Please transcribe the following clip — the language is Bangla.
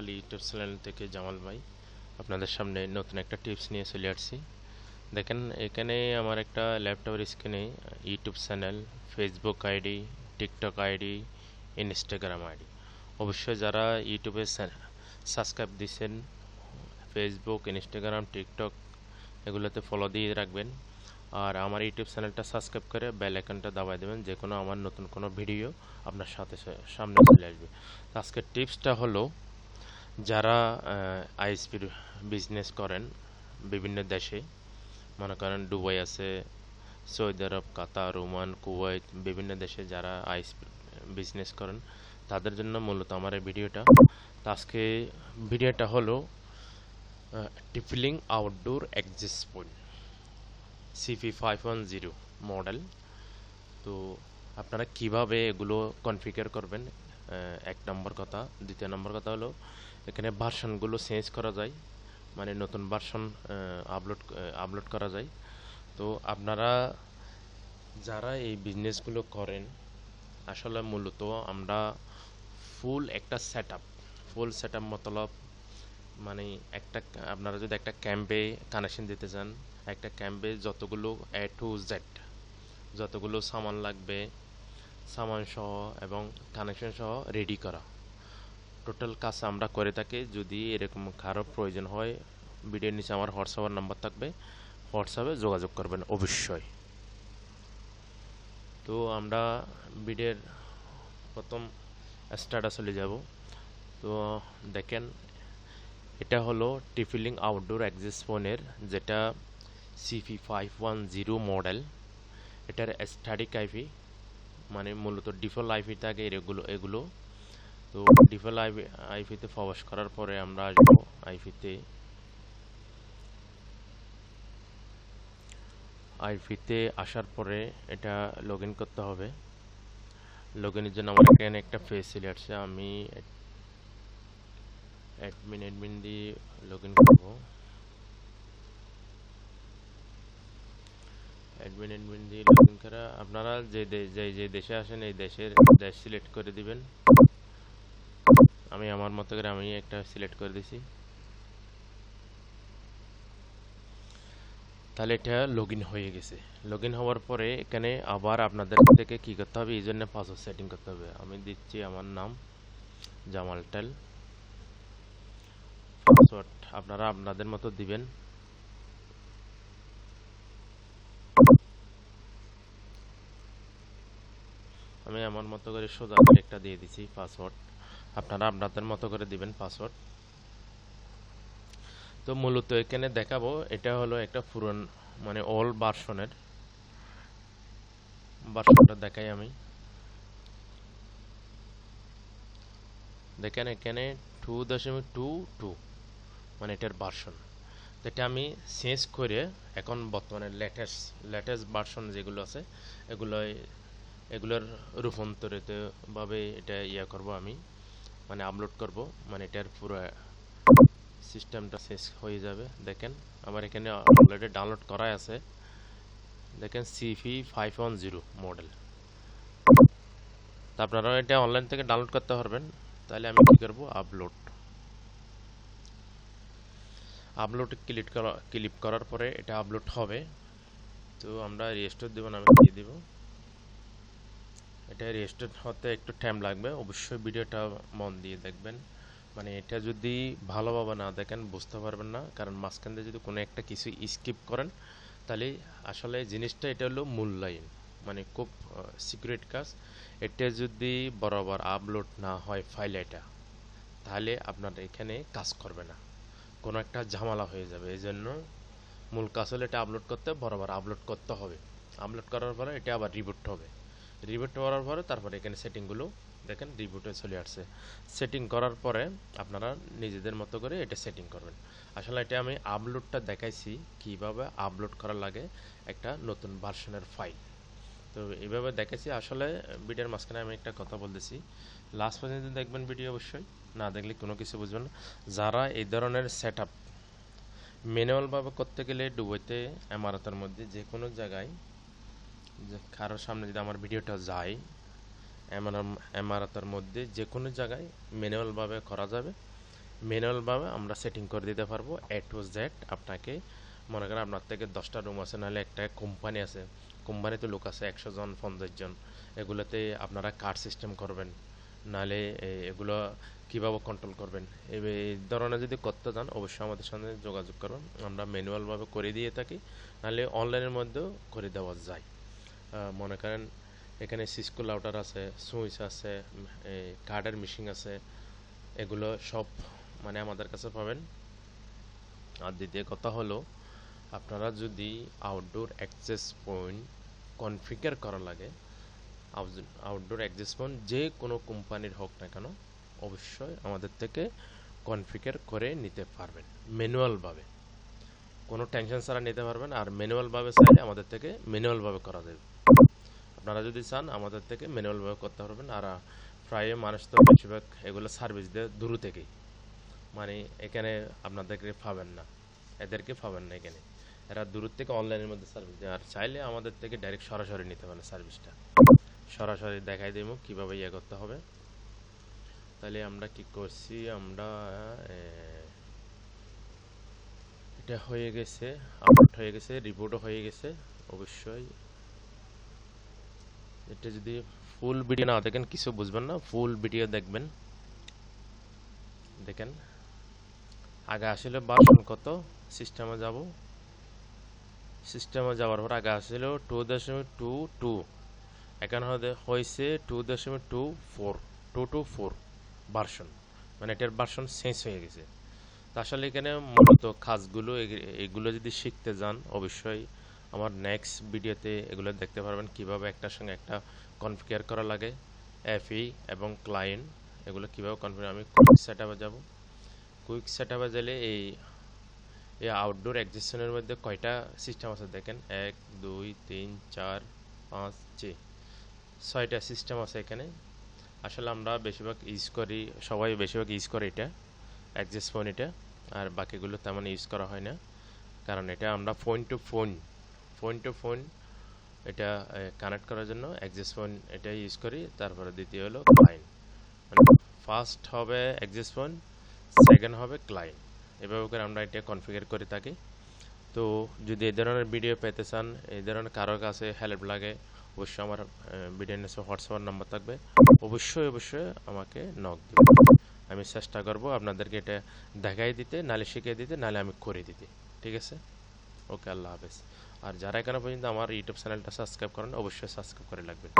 আলী ইউটিউব চ্যানেল থেকে জামাল ভাই আপনাদের সামনে নতুন একটা টিপস নিয়ে চলে আসছি। দেখেন, এখানে আমার একটা ল্যাপটপের স্ক্রিনে YouTube channel Facebook ID, TikTok ID Instagram ID. অবশ্যই যারা ইউটিউবে সাবস্ক্রাইব দিচ্ছেন ফেসবুক ইনস্টাগ্রাম টিকটক, এগুলোতে ফলো দিয়ে রাখবেন। আর আমার ইউটিউব চ্যানেলটা সাবস্ক্রাইব করে বেল আইকনটা দাবাই দেবেন, যে কোনো আমার নতুন কোনো ভিডিও আপনার সাথে, সামনে চলে আসবে। আজকের টিপসটা হলো যারা আইএসপির বিজনেস করেন বিভিন্ন দেশে, মনে করেন দুবাই আছে, Saudi Arab, Qatar, Oman Kuwait বিভিন্ন দেশে যারা আইএসপি বিজনেস করেন, তাদের জন্য মূলত আমার এই ভিডিওটা। তো আজকে ভিডিওটা হলো TP-Link outdoor access point CP five one zero model তো আপনারা কীভাবে এগুলো কনফিগার করবেন এক নম্বর কথা। দ্বিতীয় নম্বর কথা হলো, এখানে ভার্সনগুলো চেঞ্জ করা যায় মানে নতুন ভার্সন আপলোড আপলোড করা যায়। তো আপনারা যারা এই বিজনেসগুলো করেন, আসলে মূলত আমরা ফুল একটা set up full set up মতলব মানে একটা, আপনারা যদি একটা ক্যাম্পে কানেকশন দিতে চান, একটা ক্যাম্পে যতগুলো এ টু জেড যতগুলো সামান লাগবে সামান সহ এবং কানেকশন সহ রেডি করা। টোটাল কাজ আমরা করে থাকি, যদি এরকম কারও প্রয়োজন হয় ভিডিওর নিচে আমার হোয়াটসঅ্যাপের নাম্বার থাকবে। হোয়াটসঅ্যাপে যোগাযোগ করবেন অবশ্যই। তো আমরা ভিডিওর প্রথম স্টার্টে চলে যাব। তো দেখেন, এটা হলো টিফিলিং আউটডোর অ্যাক্সেস ফোনের যেটা CP five one zero model এটার স্ট্যাটিক আইপি মানে মূলত ডিফল্ট আইপি থাকে এগুলো এগুলো। তো ডিফল্ট আইপি আইপিতে প্রবেশ করার পরে আমরা আসব আইপিতে আইপিতে আসার পরে এটা লগ করতে হবে। লগ ইনের জন্য আমার এখানে একটা ফেস চলে আসছে। আমি অ্যাডমিন অ্যাডমিন দিয়ে লগ ইন করব। অ্যাডমিন অ্যাডমিন দিয়ে লগ ইন করা আপনারা যে যে যে দেশে আসেন, এই দেশের দেশ সিলেক্ট করে দিবেন। আমি আমার মতো করে আমি একটা সিলেক্ট করে দিছি। তাহলে এটা লগ হয়ে গেছে। লগ হওয়ার পরে এখানে আবার আপনাদের থেকে কি করতে হবে? এই জন্য পাসওয়ার্ড সেটিং করতে হবে। আমি দিচ্ছি আমার নাম, জামাল টেল। পাসওয়ার্ড আপনারা আপনাদের মতো দিবেন। আমি আমার মতো করে সোজা একটা দিয়ে দিছি পাসওয়ার্ড আপনারা আপনাদের মতো করে দিবেন পাসওয়ার্ড তো মূলত এখানে দেখাবো, এটা হলো একটা পুরন মানে অল ভার্সনের ভার্সনটা দেখাই আমি। দেখেন এখানে টু দশমিক টু টু মানে এটার ভার্সন এটা আমি চেঞ্জ করে এখন বর্তমানে লেটেস্ট লেটেস্ট ভার্সন যেগুলো আছে এগুলো এগুলোর রূপান্তরিত ভাবে এটা ইয়া করব আমি। মানে আপলোড করব। মানে এটার পুরো সিস্টেমটা শেষ হয়ে যাবে। দেখেন, আমার এখানে অলরেডি ডাউনলোড করা আছে। দেখেন CP five one zero model তা আপনারা এটা অনলাইন থেকে ডাউনলোড করতে পারবেন। তাহলে আমি কী করব? আপলোড আপলোড ক্লিক করা ক্লিক করার পরে এটা আপলোড হবে। তো আমরা রেজিস্টার দেবো না, আমি দিয়ে দেবো। এটা রেজিস্টার হতে একটু টাইম লাগবে। অবশ্যই ভিডিওটা মন দিয়ে দেখবেন। মানে এটা যদি ভালোভাবে না দেখেন, বুঝতে পারবেন না। কারণ মাঝখান দিয়ে যদি কোনো একটা কিছু স্কিপ করেন, তাহলে আসলে জিনিসটা এটা হলো মূল্যায়ন মানে খুব সিক্রেট কাজ। এটা যদি বরাবর আপলোড না হয় ফাইল এটা, তাহলে আপনার এখানে কাজ করবে না। কোনো একটা ঝামেলা হয়ে যাবে। এই জন্য মূল কাজ হলে এটা আপলোড করতে, বরাবর আপলোড করতে হবে। আপলোড করার পরে এটা আবার রিবুট হবে। রিবুট করার পরে তারপরে এখানে সেটিংগুলো দেখেন রিবুটে চলে আসছে। সেটিং করার পরে আপনারা নিজেদের মতো করে এটা সেটিং করবেন। আসলে এটা আমি আপলোডটা দেখাইছি, কীভাবে আপলোড করা লাগে একটা নতুন ভার্সনের ফাইল তো এইভাবে দেখেছি আসলে ভিডিওর মাঝখানে আমি একটা কথা বলতেছি। লাস্ট পর্যন্ত দেখবেন ভিডিও অবশ্যই। না দেখলে কোনো কিছু বুঝবেন যারা এই ধরনের সেট আপ ম্যানুয়ালভাবে করতে গেলে ডুবোতে এমারতের মধ্যে যে কোনো জায়গায় যে কারোর সামনে যদি আমার ভিডিওটা যায় এমারতার মধ্যে যে কোনো জায়গায় ম্যানুয়ালভাবে করা যাবে। ম্যানুয়ালভাবে আমরা সেটিং করে দিতে পারব। এ টু জেড আপনাকে, মনে করেন আপনার থেকে দশটা রুম আছে, নাহলে একটা কোম্পানি আছে। কোম্পানিতে লোক আছে একশো জন, পঞ্চাশ জন। এগুলোতে আপনারা কার্ড সিস্টেম করবেন। নাহলে এগুলো কীভাবে কন্ট্রোল করবেন? এই ধরনের যদি করতে চান, অবশ্যই আমাদের সঙ্গে যোগাযোগ করবেন। আমরা ম্যানুয়ালভাবে করে দিয়ে থাকি। নাহলে অনলাইনের মধ্যেও করে দেওয়া যায়। মনে করেন, এখানে সিসকো লাউটার আছে সুইচ আছে কার্ডের মেশিন আছে, এগুলো সব মানে আমাদের কাছে পাবেন। আর দ্বিতীয় কথা হলো, আপনারা যদি আউটডোর অ্যাক্সেস পয়েন্ট কনফিগার করা লাগে আউটডোর অ্যাক্সেস পয়েন্ট যে কোনো কোম্পানির হোক না কেন, অবশ্যই আমাদের থেকে কনফিগার করে নিতে পারবেন ম্যানুয়ালভাবে কোনো টেনশন ছাড়া নিতে পারবেন, আর ম্যানুয়ালভাবে চাইলে আমাদের থেকে ম্যানুয়ালভাবে করা যাবে। আপনারা যদি চান, আমাদের থেকে ম্যানুয়ালভাবে করতে পারবেন। আর প্রায় মানুষ তো বেশিরভাগ এগুলো সার্ভিস দেয় দূর থেকেই। মানে এখানে আপনাদেরকে পাবেন না। এদেরকে পাবেন না এখানে। এরা দূর থেকে অনলাইনের মধ্যে সার্ভিস দেয়। আর চাইলে আমাদের থেকে ডাইরেক্ট সরাসরি নিতে পারেন সার্ভিসটা সরাসরি দেখাই দেব কীভাবে ইয়ে করতে হবে। তাহলে আমরা কি করছি? আমরা এটা হয়ে গেছে আপলোড হয়ে গেছে রিপোর্টও হয়ে গেছে। অবশ্যই এটা যদি ফুল ভিডিও না দেখেন, কিছু বুঝবেন না। ফুল ভিডিও দেখবেন। দেখেন। আগে আসলে ভার্সন কত? সিস্টেমে যাব। সিস্টেমে যাওয়ার পর আগে আসলে টু দশমিক টু টু এখন হয়েছে টু দশমিক two four two two four version মানে এটার ভার্সন চেঞ্জ হয়ে গেছে। তা আসলে এখানে মূলত কাজগুলো এগুলো যদি শিখতে যান, অবশ্যই আমার নেক্সট ভিডিওতে এগুলো দেখতে পারবেন কীভাবে একটার সঙ্গে একটা কনফিগার করা লাগে এফই এবং ক্লায়েন্ট এগুলো কীভাবে কনফিগার আমি কুইক সেটআপে যাব। কুইক সেটআপে গেলে এই এই আউটডোর এক্সিস্টনের মধ্যে কয়টা সিস্টেম আছে দেখেন? এক, দুই, তিন, চার, পাঁচ ছয় ছয়টা সিস্টেম আছে এখানে। আসলে আমরা বেশিরভাগ ইউজ করি, সবাই বেশিরভাগ ইউজ করে এটা অ্যাক্সেস ফোন এটা, আর বাকিগুলো তেমন ইউজ করা হয় না। কারণ এটা আমরা phone to phone phone to phone এটা কানেক্ট করার জন্য অ্যাক্সেস ফোন এটা ইউজ করি, তারপরে দ্বিতীয় হলো ক্লায়েন্ট মানে ফার্স্ট হবে অ্যাক্সেস ফোন সেকেন্ড হবে ক্লায়েন্ট এভাবে করে আমরা এটা কনফিগার করে থাকি। তো যদি এই ধরনের ভিডিও পেতে চান, এই ধরনের কারোর কাছে হেল্প লাগে, অবশ্যই আমার ভিডিও নিচে হোয়াটসঅ্যাপ নাম্বার থাকবে। অবশ্যই অবশ্যই আমাকে নক দেবে আমি চেষ্টা করব আপনাদেরকে এটা দেখাই দিতে নালে শিখিয়ে দিতে নালে আমি করে দিতে। ঠিক আছে? ওকে আল্লাহ হাফেজ। আর যারা এখনও পর্যন্ত আমার ইউটিউব চ্যানেলটা সাবস্ক্রাইব করেন অবশ্যই সাবস্ক্রাইব করে রাখবেন।